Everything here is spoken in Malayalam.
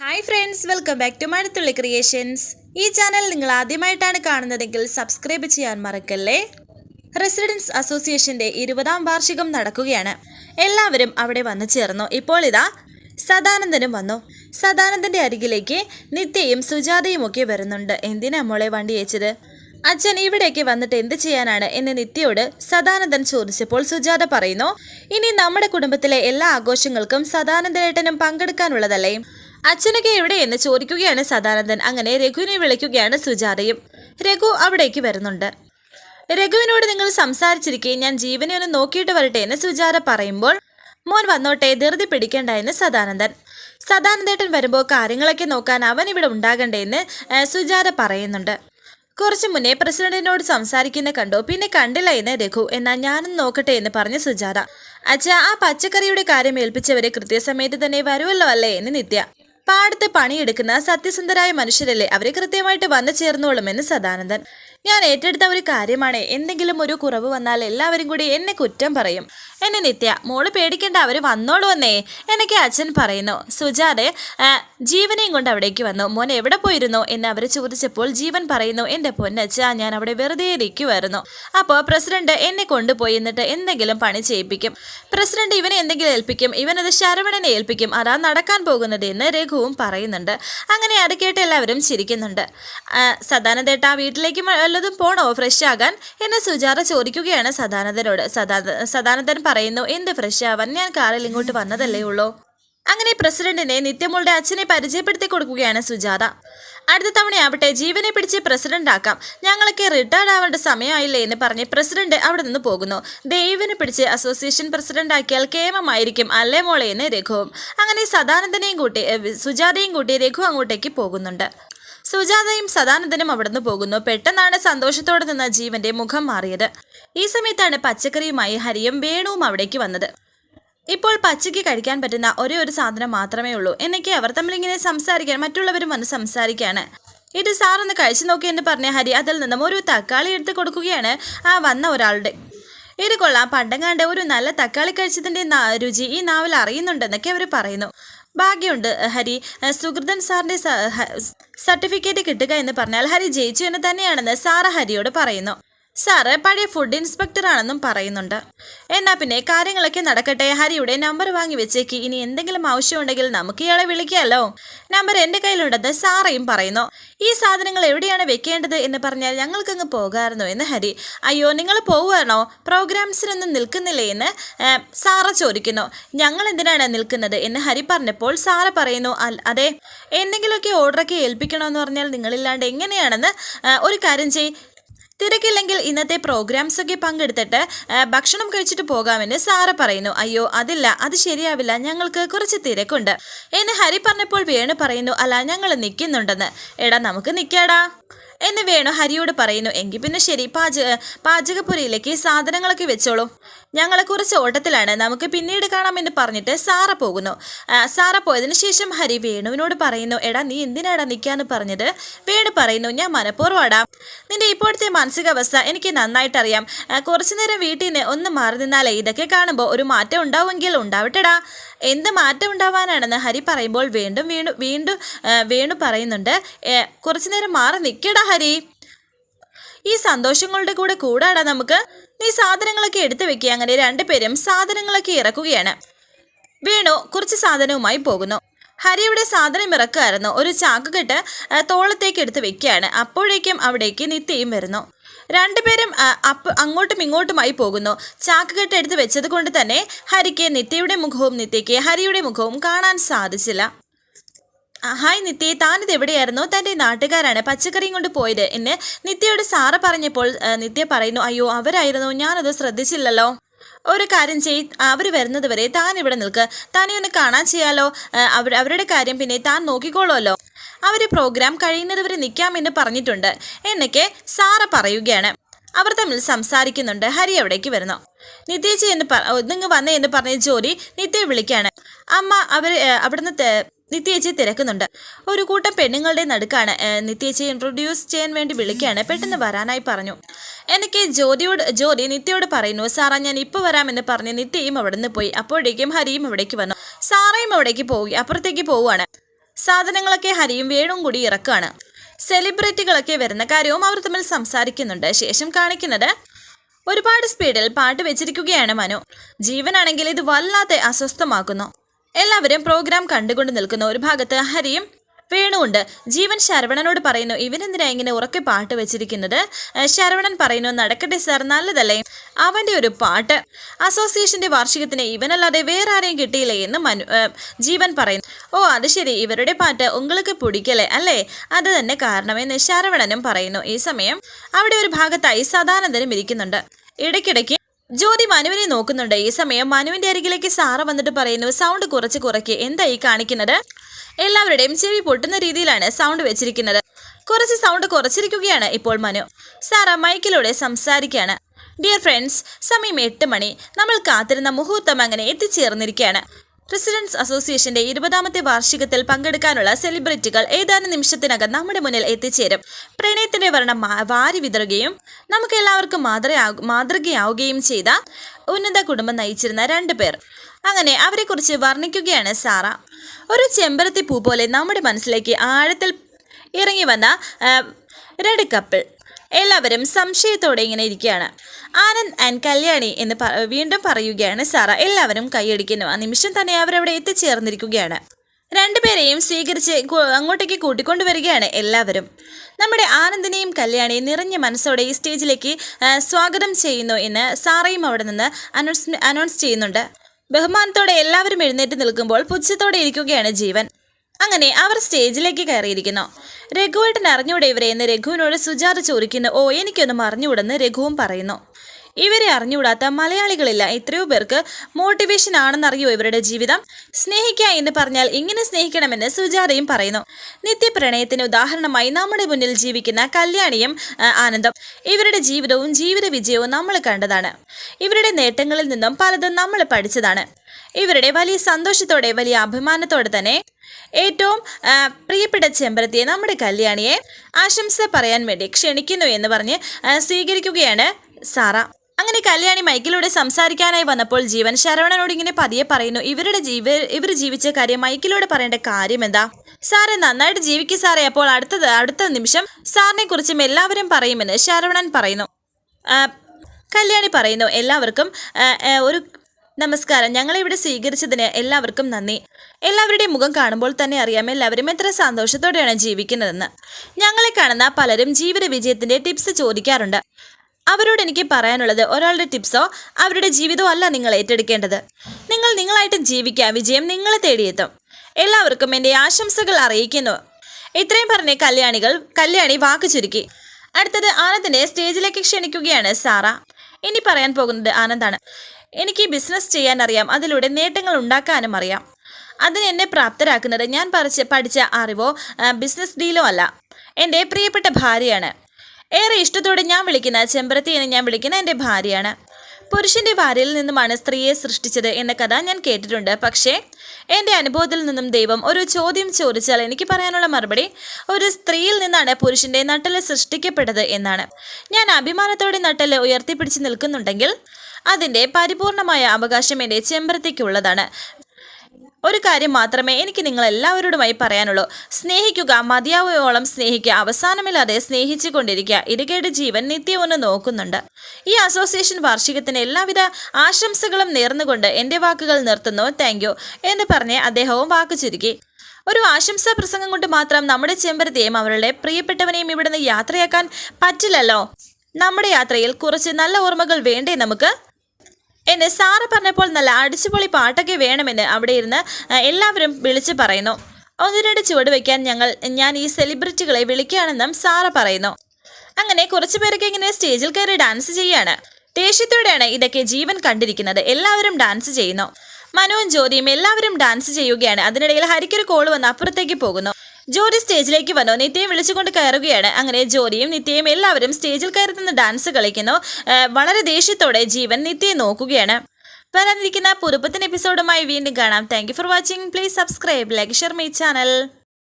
Hi friends welcome back to Mazhathulli creations ഈ ചാനൽ നിങ്ങൾ ആദ്യമായിട്ടാണ് കാണുന്നതെങ്കിൽ സബ്സ്ക്രൈബ് ചെയ്യാൻ മറക്കല്ലേ? റെസിഡൻസ് അസോസിയേഷന്റെ ഇരുപതാം വാർഷികം നടക്കുകയാണ്. എല്ലാവരും അവിടെ വന്നു ചേർന്നു. ഇപ്പോൾ ഇതാ സദാനന്ദനും വന്നു. സദാനന്ദന്റെ അരികിലേക്ക് നിത്യയും സുജാതയും ഒക്കെ വരുന്നുണ്ട്. എന്തിനാ മോളെ വണ്ടി അയച്ചത് അച്ഛൻ ഇവിടേക്ക് വന്നിട്ട് എന്ത് ചെയ്യാനാണ് എന്ന് നിത്യയോട് സദാനന്ദൻ ചോദിച്ചപ്പോൾ സുജാത പറയുന്നു ഇനി നമ്മുടെ കുടുംബത്തിലെ എല്ലാ ആഘോഷങ്ങൾക്കും സദാനന്ദനേട്ടനും പങ്കെടുക്കാനുള്ളതല്ലേ? അച്ഛനൊക്കെ എവിടെയെന്ന് ചോദിക്കുകയാണ് സദാനന്ദൻ. അങ്ങനെ രഘുവിനെ വിളിക്കുകയാണ് സുജാതയും. രഘു അവിടേക്ക് വരുന്നുണ്ട്. രഘുവിനോട് നിങ്ങൾ സംസാരിച്ചിരിക്കെ ഞാൻ ജീവനെ ഒന്ന് നോക്കിയിട്ട് വരട്ടെ എന്ന് സുജാത പറയുമ്പോൾ മോൻ വന്നോട്ടെ ധൃതി പിടിക്കേണ്ട എന്ന് സദാനന്ദൻ. സദാനന്ദേട്ടൻ വരുമ്പോൾ കാര്യങ്ങളൊക്കെ നോക്കാൻ അവൻ ഇവിടെ ഉണ്ടാകണ്ടേ എന്ന് സുജാത പറയുന്നുണ്ട്. കുറച്ചു മുന്നേ പ്രസിഡന്റിനോട് സംസാരിക്കുന്ന കണ്ടോ. പിന്നെ കണ്ടില്ല എന്ന് രഘു. എന്നാൽ ഞാനും നോക്കട്ടെ എന്ന് പറഞ്ഞ് സുജാത. അച്ഛ ആ പച്ചക്കറിയുടെ കാര്യം ഏൽപ്പിച്ചവരെ കൃത്യസമയത്ത് തന്നെ വരുമല്ലോ അല്ലേ? എന്ന് നിത്യ. പാടത്ത് പണിയെടുക്കുന്ന സത്യസന്ധരായ മനുഷ്യരല്ലേ അവരെ കൃത്യമായിട്ട് വന്നു ചേർന്നോളുമെന്ന് സദാനന്ദൻ. ഞാൻ ഏറ്റെടുത്ത ഒരു കാര്യമാണ്. എന്തെങ്കിലും ഒരു കുറവ് വന്നാൽ എല്ലാവരും കൂടി എന്നെ കുറ്റം പറയും. എന്നെ നിത്യ മോൾ പേടിക്കേണ്ട അവർ വന്നോളൂ എന്നേ. എനിക്ക് അച്ഛൻ പറയുന്നു. സുജാതെ ജീവനെയും കൊണ്ട് അവിടേക്ക് വന്നു. മോൻ എവിടെ പോയിരുന്നു എന്ന് അവർ ചോദിച്ചപ്പോൾ ജീവൻ പറയുന്നു എന്റെ പൊന്നച്ചാ ഞാൻ അവിടെ വെറുതെ ഇരിക്കുമായിരുന്നു അപ്പോൾ പ്രസിഡന്റ് എന്നെ കൊണ്ടുപോയി എന്നിട്ട് എന്തെങ്കിലും പണി ചെയ്യിപ്പിക്കും. പ്രസിഡന്റ് ഇവനെ എന്തെങ്കിലും ഏൽപ്പിക്കും. ഇവനത് ശരവണനെ ഏൽപ്പിക്കും. അതാ നടക്കാൻ പോകുന്നത് എന്ന് രഘുവും പറയുന്നുണ്ട്. അങ്ങനെ അത് കേട്ട് എല്ലാവരും ചിരിക്കുന്നുണ്ട്. സദാനന്ദേട്ട വീട്ടിലേക്ക് വല്ലതും പോണോ? ഫ്രഷ് ആകാൻ? എന്ന് സുജാത ചോദിക്കുകയാണ് സദാനന്ദനോട്. സദാ സദാനന്ദൻ പറയുന്നു എന്ത് ഫ്രഷ് ആവാൻ? ഞാൻ കാറിൽ ഇങ്ങോട്ട് വന്നതല്ലേ ഉള്ളൂ. അങ്ങനെ പ്രസിഡന്റിനെ നിത്യമോളുടെ അച്ഛനെ പരിചയപ്പെടുത്തി കൊടുക്കുകയാണ് സുജാത. അടുത്ത തവണയാവട്ടെ ജീവനെ പിടിച്ച് പ്രസിഡന്റ് ആക്കാം. ഞങ്ങളൊക്കെ റിട്ടയർഡ് ആവേണ്ട സമയമായില്ലേ എന്ന് പറഞ്ഞ് പ്രസിഡന്റ് അവിടെ നിന്ന് പോകുന്നു. ദൈവനെ പിടിച്ച് അസോസിയേഷൻ പ്രസിഡന്റ് ആക്കിയാൽ കേമമായിരിക്കും അല്ലേ മോളെ എന്ന് രഘുവും. അങ്ങനെ സദാനന്ദനെയും കൂട്ടി സുജാതയും കൂട്ടി രഘു അങ്ങോട്ടേക്ക് പോകുന്നുണ്ട്. സുജാതയും സദാനന്ദനും അവിടുന്ന് പോകുന്നു. പെട്ടെന്നാണ് സന്തോഷത്തോടെ നിന്ന ജീവന്റെ മുഖം മാറിയത്. ഈ സമയത്താണ് പച്ചക്കറിയുമായി ഹരിയും വേണുവും അവിടേക്ക് വന്നത്. ഇപ്പോൾ പച്ചയ്ക്ക് കഴിക്കാൻ പറ്റുന്ന ഒരേ ഒരു സാധനം മാത്രമേ ഉള്ളൂ എന്നൊക്കെ അവർ തമ്മിലിങ്ങനെ സംസാരിക്കാൻ മറ്റുള്ളവരും വന്ന് സംസാരിക്കുകയാണ്. ഇത് സാറൊന്ന് കഴിച്ചു നോക്കി എന്ന് പറഞ്ഞ ഹരി അതിൽ നിന്നും ഒരു തക്കാളി എടുത്ത് കൊടുക്കുകയാണ് ആ വന്ന ഒരാളുടെ. ഇത് കൊള്ളാം. പണ്ടങ്ങാണ്ട് ഒരു നല്ല തക്കാളി കഴിച്ചതിന്റെ രുചി ഈ നാവിൽ അറിയുന്നുണ്ടെന്നൊക്കെ അവർ പറയുന്നു. ഭാഗ്യമുണ്ട് ഹരി. സുഹൃതൻ സാറിന്റെ സർട്ടിഫിക്കറ്റ് കിട്ടുക എന്ന് പറഞ്ഞാൽ ഹരി ജയിച്ചു എന്ന് തന്നെയാണെന്ന് സാറ ഹരിയോട് പറയുന്നു. സാറ് പഴയ ഫുഡ് ഇൻസ്പെക്ടർ ആണെന്നും പറയുന്നുണ്ട്. എന്നാ പിന്നെ കാര്യങ്ങളൊക്കെ നടക്കട്ടെ. ഹരിയുടെ നമ്പർ വാങ്ങി വെച്ചേക്ക്. ഇനി എന്തെങ്കിലും ആവശ്യമുണ്ടെങ്കിൽ നമുക്ക് ഇയാളെ വിളിക്കാമല്ലോ നമ്പർ എന്റെ കയ്യിലുണ്ടെന്ന് സാറയും പറയുന്നു. ഈ സാധനങ്ങൾ എവിടെയാണ് വെക്കേണ്ടത് എന്ന് പറഞ്ഞാൽ ഞങ്ങൾക്കങ്ങ് പോകാമായിരുന്നു എന്ന് ഹരി. അയ്യോ നിങ്ങൾ പോവുകയാണോ? പ്രോഗ്രാംസിനൊന്നും നിൽക്കുന്നില്ലേ എന്ന് സാറ ചോദിക്കുന്നു. ഞങ്ങൾ എന്തിനാണ് നിൽക്കുന്നത് എന്ന് ഹരി പറഞ്ഞപ്പോൾ സാറ പറയുന്നു "അൽ- അതെ എന്തെങ്കിലുമൊക്കെ ഓർഡറൊക്കെ ഏൽപ്പിക്കണമെന്ന് പറഞ്ഞാൽ നിങ്ങളില്ലാണ്ട് എങ്ങനെയാണെന്ന് ഒരു കാര്യം ചെയ് തിരക്കില്ലെങ്കിൽ ഇന്നത്തെ പ്രോഗ്രാംസ് ഒക്കെ പങ്കെടുത്തിട്ട് ഭക്ഷണം കഴിച്ചിട്ട് പോകാമെന്ന് സാറ പറയുന്നു. അയ്യോ അതില്ല. അത് ശരിയാവില്ല. ഞങ്ങൾക്ക് കുറച്ച് തിരക്കുണ്ട്. എന്ന് ഹരി പറഞ്ഞപ്പോൾ വേണു പറയുന്നു അല്ല ഞങ്ങൾ നിൽക്കുന്നുണ്ടെന്ന് എടാ നമുക്ക് നിൽക്കാടാ എന്ന് വേണു ഹരിയോട് പറയുന്നു. എങ്കിൽ പിന്നെ ശരി പാചക പാചകപ്പുരയിലേക്ക് സാധനങ്ങളൊക്കെ വെച്ചോളൂ. ഞങ്ങളെ കുറച്ച് ഓട്ടത്തിലാണ്. നമുക്ക് പിന്നീട് കാണാമെന്ന് പറഞ്ഞിട്ട് സാറ പോകുന്നു. സാറ പോയതിനു ശേഷം ഹരി വേണുവിനോട് പറയുന്നു എടാ നീ എന്തിനാടാ നിൽക്കാന്ന് പറഞ്ഞത്? വേണു പറയുന്നു ഞാൻ മനഃപൂർവമാടാ. നിന്റെ ഇപ്പോഴത്തെ മാനസികാവസ്ഥ എനിക്ക് നന്നായിട്ടറിയാം. കുറച്ചു നേരം വീട്ടിൽ നിന്ന് ഒന്ന് മാറി നിന്നാലേ ഇതൊക്കെ കാണുമ്പോൾ ഒരു മാറ്റം ഉണ്ടാവുമെങ്കിൽ ഉണ്ടാവട്ടെടാ. എന്ത് മാറ്റം ഉണ്ടാവാനാണെന്ന് ഹരി പറയുമ്പോൾ വീണ്ടും വീണു വീണ്ടും വേണു പറയുന്നുണ്ട് "ഏ, കുറച്ചു നേരം മാറി നിൽക്കടാ ഹരി. ഈ സന്തോഷങ്ങളുടെ കൂടെ കൂടാടാ നമുക്ക്. നീ സാധനങ്ങളൊക്കെ എടുത്തു വെക്കുക അങ്ങനെ രണ്ടുപേരും സാധനങ്ങളൊക്കെ ഇറക്കുകയാണ്. വേണു കുറച്ച് സാധനവുമായി പോകുന്നു. ഹരിയുടെ സാധനം ഇറക്കുമായിരുന്നു ഒരു ചാക്കുകെട്ട് തോളത്തേക്ക് എടുത്ത് വെക്കുകയാണ്. അപ്പോഴേക്കും അവിടേക്ക് നിത്യയും വരുന്നു. രണ്ടുപേരും അപ്പ് അങ്ങോട്ടും ഇങ്ങോട്ടുമായി പോകുന്നു. ചാക്കുകെട്ട് എടുത്ത് വെച്ചത് കൊണ്ട് തന്നെ ഹരിക്ക് നിത്യയുടെ മുഖവും നിത്യയ്ക്ക് ഹരിയുടെ മുഖവും കാണാൻ സാധിച്ചില്ല. ഹായ് നിത്യ താനിത് എവിടെയായിരുന്നു? തന്റെ നാട്ടുകാരാണ് പച്ചക്കറിയും കൊണ്ട് പോയത് എന്ന് നിത്യയോട് സാറ് പറഞ്ഞപ്പോൾ നിത്യ പറയുന്നു അയ്യോ അവരായിരുന്നു ഞാനത് ശ്രദ്ധിച്ചില്ലല്ലോ. ഒരു കാര്യം ചെയ് അവർ വരുന്നത് വരെ താൻ ഇവിടെ നിൽക്ക്. താനെ ഒന്ന് കാണാൻ ചെയ്യാലോ? അവർ അവരുടെ കാര്യം പിന്നെ താൻ നോക്കിക്കോളുമല്ലോ. അവർ പ്രോഗ്രാം കഴിയുന്നത് വരെ നിൽക്കാമെന്ന് പറഞ്ഞിട്ടുണ്ട്. എന്നൊക്കെ സാറ പറയുകയാണ്. അവർ തമ്മിൽ സംസാരിക്കുന്നുണ്ട്. ഹരി അവിടേക്ക് വരുന്നു. നിത്യേച്ചി എന്ന് പറ നിങ്ങൾ വന്നേ എന്ന് പറഞ്ഞ ജോലി നിത്യയെ വിളിക്കുകയാണ് അമ്മ അവർ അവിടുന്ന് നിത്യേച്ചി തിരക്കുന്നുണ്ട്. ഒരു കൂട്ടം പെണ്ണുങ്ങളുടെ നടുക്കാണ് നിത്യേച്ചി ഇൻട്രൊഡ്യൂസ് ചെയ്യാൻ വേണ്ടി വിളിക്കുകയാണ്. പെട്ടെന്ന് വരാനായി പറഞ്ഞു. എനിക്ക് ജ്യോതിയോട് ജ്യോതി നിത്യയോട് പറയുന്നു സാറാ ഞാൻ ഇപ്പോൾ വരാമെന്ന് പറഞ്ഞ് നിത്യയും അവിടുന്ന് പോയി. അപ്പോഴേക്കും ഹരിയും അവിടേക്ക് വന്നു. സാറയും അവിടേക്ക് പോയി അപ്പുറത്തേക്ക് പോവുകയാണ്. സാധനങ്ങളൊക്കെ ഹരിയും വേണും കൂടി ഇറക്കുകയാണ് സെലിബ്രിറ്റികളൊക്കെ വരുന്ന കാര്യവും അവർ തമ്മിൽ സംസാരിക്കുന്നുണ്ട്. ശേഷം കാണിക്കുന്നത് ഒരുപാട് സ്പീഡിൽ പാട്ട് വെച്ചിരിക്കുകയാണ് മനു. ജീവനാണെങ്കിൽ ഇത് വല്ലാതെ അസ്വസ്ഥമാക്കുന്നു. എല്ലാവരും പ്രോഗ്രാം കണ്ടുകൊണ്ട് നിൽക്കുന്ന ഒരു ഭാഗത്ത് ഹരിയും വേണുണ്ട് ജീവൻ ശരവണനോട് പറയുന്നു ഇവനെന്തിനാ ഇങ്ങനെ ഉറക്കെ പാട്ട് വെച്ചിരിക്കുന്നത്? ശരവണൻ പറയുന്നു നടക്കട്ടെ സാർ നല്ലതല്ലേ? അവന്റെ ഒരു പാട്ട്. അസോസിയേഷന്റെ വാർഷികത്തിന് ഇവനല്ലാതെ വേറെ ആരെയും കിട്ടിയില്ലേ എന്ന് മനു ജീവൻ പറയുന്നു. ഓ അത് ശരി ഇവരുടെ പാട്ട് ഉങ്ങൾക്ക് പിടിക്കലേ അല്ലേ? അത് തന്നെ കാരണമെന്ന് ശരവണനും പറയുന്നു. ഈ സമയം അവിടെ ഒരു ഭാഗത്തായി സദാനന്ദനും ഇരിക്കുന്നുണ്ട്. ഇടയ്ക്കിടയ്ക്ക് ജ്യോതി മനുവിനെ നോക്കുന്നുണ്ട്. ഈ സമയം മനുവിന്റെ അരികിലേക്ക് സാറ വന്നിട്ട് പറയുന്നു സൗണ്ട് കുറച്ച് കുറയ്ക്ക്. എന്താ ഈ കാണിക്കുന്നത്? എല്ലാവരുടെയും ചെവി പൊട്ടുന്ന രീതിയിലാണ് സൗണ്ട് വെച്ചിരിക്കുന്നത്. കുറച്ച് സൗണ്ട് കുറച്ചിരിക്കുകയാണ് ഇപ്പോൾ മനു. സാറ മൈക്കിലൂടെ സംസാരിക്കുകയാണ്. ഡിയർ ഫ്രണ്ട്സ് സമയം എട്ട് മണി. നമ്മൾ കാത്തിരുന്ന മുഹൂർത്തം അങ്ങനെ എത്തിച്ചേർന്നിരിക്കുകയാണ്. റെസിഡൻസ് അസോസിയേഷന്റെ ഇരുപതാമത്തെ വാർഷികത്തിൽ പങ്കെടുക്കാനുള്ള സെലിബ്രിറ്റികൾ ഏതാനും നിമിഷത്തിനകം നമ്മുടെ മുന്നിൽ എത്തിച്ചേരും. പ്രണയത്തിന്റെ വർണം വാരി വിതറുകയും നമുക്ക് എല്ലാവർക്കും മാതൃകയാവുകയും ചെയ്ത ഉന്നത കുടുംബം നയിച്ചിരുന്ന രണ്ടു പേർ. അങ്ങനെ അവരെക്കുറിച്ച് വർണിക്കുകയാണ് സാറ. ഒരു ചെമ്പരത്തി പൂ പോലെ നമ്മുടെ മനസ്സിലേക്ക് ആഴത്തിൽ ഇറങ്ങി വന്ന രണ്ട് കപ്പിൾ എല്ലാവരും സംശയത്തോടെ ഇങ്ങനെ ഇരിക്കുകയാണ്. ആനന്ദ് ആൻഡ് കല്യാണി എന്ന് വീണ്ടും പറയുകയാണ് സാറ. എല്ലാവരും കൈയടിക്കുന്നു. ആ നിമിഷം തന്നെ അവരവിടെ എത്തിച്ചേർന്നിരിക്കുകയാണ്. രണ്ടുപേരെയും സ്വീകരിച്ച് അങ്ങോട്ടേക്ക് കൂട്ടിക്കൊണ്ടുവരികയാണ് എല്ലാവരും. നമ്മുടെ ആനന്ദിനെയും കല്യാണിയും നിറഞ്ഞ മനസ്സോടെ ഈ സ്റ്റേജിലേക്ക് സ്വാഗതം ചെയ്യുന്നു എന്ന് സാറയും അവിടെ നിന്ന് അനൗൺസ് അനൗൺസ് ചെയ്യുന്നുണ്ട്. ബഹുമാനത്തോടെ എല്ലാവരും എഴുന്നേറ്റ് നിൽക്കുമ്പോൾ പുച്ഛത്തോടെ ഇരിക്കുകയാണ് ജീവൻ. അങ്ങനെ അവർ സ്റ്റേജിലേക്ക് കയറിയിരിക്കുന്നു. രഘുവേട്ടൻ അറിഞ്ഞൂടെ ഇവരെ എന്ന് രഘുവിനോട് സുജാത ചോദിക്കുന്നു ഓ എനിക്കൊന്നും അറിഞ്ഞൂടെന്ന് രഘുവും പറയുന്നു. ഇവരെ അറിഞ്ഞുകൂടാത്ത മലയാളികളില്ല. എത്രയോ പേർക്ക് മോട്ടിവേഷൻ ആണെന്നറിയോ ഇവരുടെ ജീവിതം? സ്നേഹിക്ക എന്ന് പറഞ്ഞാൽ ഇങ്ങനെ സ്നേഹിക്കണമെന്ന് സുജാതയും പറയുന്നു. നിത്യപ്രണയത്തിന് ഉദാഹരണമായി നമ്മുടെ മുന്നിൽ ജീവിക്കുന്ന കല്യാണിയും ആനന്ദം. ഇവരുടെ ജീവിതവും ജീവിത വിജയവും നമ്മൾ കണ്ടതാണ്. ഇവരുടെ നേട്ടങ്ങളിൽ നിന്നും പലതും നമ്മൾ പഠിച്ചതാണ്. ഇവരുടെ വലിയ സന്തോഷത്തോടെ വലിയ അഭിമാനത്തോടെ തന്നെ ഏറ്റവും പ്രിയപ്പെട്ട ചെമ്പരത്തിയെ നമ്മുടെ കല്യാണിയെ ആശംസ പറയാൻ വേണ്ടി ക്ഷണിക്കുന്നു എന്ന് പറഞ്ഞ് സ്വീകരിക്കുകയാണ് സാറ. അങ്ങനെ കല്യാണി മൈക്കിലൂടെ സംസാരിക്കാനായി വന്നപ്പോൾ ജീവൻ ശരവണനോട് ഇങ്ങനെ പതിയെ പറയുന്നു ഇവരുടെ ജീവ ഇവർ ജീവിച്ച കാര്യം മൈക്കിലൂടെ പറയേണ്ട കാര്യം എന്താ? സാറെ നന്നായിട്ട് ജീവിക്കും സാറേ അപ്പോൾ അടുത്തത് അടുത്ത നിമിഷം സാറിനെ കുറിച്ചും എല്ലാവരും പറയുമെന്ന് ശരവണൻ പറയുന്നു. കല്യാണി പറയുന്നു എല്ലാവർക്കും ഒരു നമസ്കാരം. ഞങ്ങളെ ഇവിടെ സ്വീകരിച്ചതിന് എല്ലാവർക്കും നന്ദി. എല്ലാവരുടെയും മുഖം കാണുമ്പോൾ തന്നെ അറിയാം എല്ലാവരും എത്ര സന്തോഷത്തോടെയാണ് ജീവിക്കുന്നതെന്ന്. ഞങ്ങളെ കാണുന്ന പലരും ജീവിത വിജയത്തിന്റെ ടിപ്സ് ചോദിക്കാറുണ്ട്. അവരോട് എനിക്ക് പറയാനുള്ളത് ഒരാളുടെ ടിപ്സോ അവരുടെ ജീവിതമോ അല്ല നിങ്ങൾ ഏറ്റെടുക്കേണ്ടത്. നിങ്ങൾ നിങ്ങളായിട്ട് ജീവിക്കുക വിജയം നിങ്ങളെ തേടിയെത്തും. എല്ലാവർക്കും എന്റെ ആശംസകൾ അറിയിക്കുന്നു. ഇത്രയും പറഞ്ഞ കല്യാണികൾ കല്യാണി വാക്ക് ചുരുക്കി. അടുത്തത് ആനന്ദിനെ സ്റ്റേജിലേക്ക് ക്ഷണിക്കുകയാണ് സാറ. ഇനി പറയാൻ പോകുന്നത് ആനന്ദാണ്. എനിക്ക് ബിസിനസ് ചെയ്യാൻ അറിയാം അതിലൂടെ നേട്ടങ്ങൾ ഉണ്ടാക്കാനും അറിയാം. അതിന് എന്നെ പ്രാപ്തരാക്കുന്നത് ഞാൻ പറിച്ച് പഠിച്ച അറിവോ ബിസിനസ് ഡീലോ അല്ല. എന്റെ പ്രിയപ്പെട്ട ഭാര്യയാണ്. ഏറെ ഇഷ്ടത്തോടെ ഞാൻ വിളിക്കുന്ന ചെമ്പരത്തി എന്ന് ഞാൻ വിളിക്കുന്ന എന്റെ ഭാര്യയാണ്. പുരുഷന്റെ ഭാര്യയിൽ നിന്നുമാണ് സ്ത്രീയെ സൃഷ്ടിച്ചത് എന്ന കഥ ഞാൻ കേട്ടിട്ടുണ്ട്. പക്ഷേ എന്റെ അനുഭവത്തിൽ നിന്നും ദൈവം ഒരു ചോദ്യം ചോദിച്ചാൽ എനിക്ക് പറയാനുള്ള മറുപടി ഒരു സ്ത്രീയിൽ നിന്നാണ് പുരുഷന്റെ നട്ടൽ സൃഷ്ടിക്കപ്പെട്ടത് എന്നാണ്. ഞാൻ അഭിമാനത്തോടെ നട്ടൽ ഉയർത്തിപ്പിടിച്ച് നിൽക്കുന്നുണ്ടെങ്കിൽ അതിന്റെ പരിപൂർണമായ അവകാശം എന്റെ ചെമ്പരത്തേക്കുള്ളതാണ്. ഒരു കാര്യം മാത്രമേ എനിക്ക് നിങ്ങൾ എല്ലാവരോടുമായി പറയാനുള്ളൂ. സ്നേഹിക്കുക മതിയാവോളം സ്നേഹിക്കുക അവസാനമില്ലാതെ സ്നേഹിച്ചു കൊണ്ടിരിക്കുക ഇടുകയുടെ ജീവൻ നിത്യം ഒന്ന് നോക്കുന്നുണ്ട്. ഈ അസോസിയേഷൻ വാർഷികത്തിന് എല്ലാവിധ ആശംസകളും നേർന്നുകൊണ്ട് എന്റെ വാക്കുകൾ നിർത്തുന്നു. താങ്ക് എന്ന് പറഞ്ഞ് അദ്ദേഹവും വാക്കു ചുരുക്കി. ഒരു ആശംസാ പ്രസംഗം കൊണ്ട് മാത്രം നമ്മുടെ ചെമ്പരത്തെയും അവരുടെ പ്രിയപ്പെട്ടവനെയും ഇവിടുന്ന് യാത്രയാക്കാൻ പറ്റില്ലല്ലോ. നമ്മുടെ യാത്രയിൽ കുറച്ച് നല്ല ഓർമ്മകൾ വേണ്ടേ നമുക്ക്? എന്നെ സാറ് പറഞ്ഞപ്പോൾ നല്ല അടിച്ചുപൊളി പാട്ടൊക്കെ വേണമെന്ന് അവിടെ ഇരുന്ന് എല്ലാവരും വിളിച്ചു പറയുന്നു. ഒന്ന് രണ്ട് ചുവട് വയ്ക്കാൻ ഞങ്ങൾ ഞാൻ ഈ സെലിബ്രിറ്റികളെ വിളിക്കുകയാണെന്നും സാറ പറയുന്നു. അങ്ങനെ കുറച്ചു പേരൊക്കെ ഇങ്ങനെ സ്റ്റേജിൽ കയറി ഡാൻസ് ചെയ്യാണ് ദേഷ്യത്തോടെയാണ് ഇതൊക്കെ ജീവൻ കണ്ടിരിക്കുന്നത്. എല്ലാവരും ഡാൻസ് ചെയ്യുന്നു. മനുവും ജ്യോതിയും എല്ലാവരും ഡാൻസ് ചെയ്യുകയാണ്. അതിനിടയിൽ ഹരിക്കൊരു കോൾ വന്ന് അപ്പുറത്തേക്ക് പോകുന്നു. ജ്യോതി സ്റ്റേജിലേക്ക് വന്നു. നിത്യയും വിളിച്ചുകൊണ്ട് കയറുകയാണ്. അങ്ങനെ ജോഡിയും നിത്യയും എല്ലാവരും സ്റ്റേജിൽ കയറി നിന്ന് ഡാൻസ് കളിക്കുന്നു വളരെ ദേഷ്യത്തോടെ ജീവൻ നിത്യയെ നോക്കുകയാണ്. വരാനിരിക്കുന്ന പുതുപ്പത്തിന് എപ്പിസോഡുമായി വീണ്ടും കാണാം. Thank for watching please subscribe like share my channel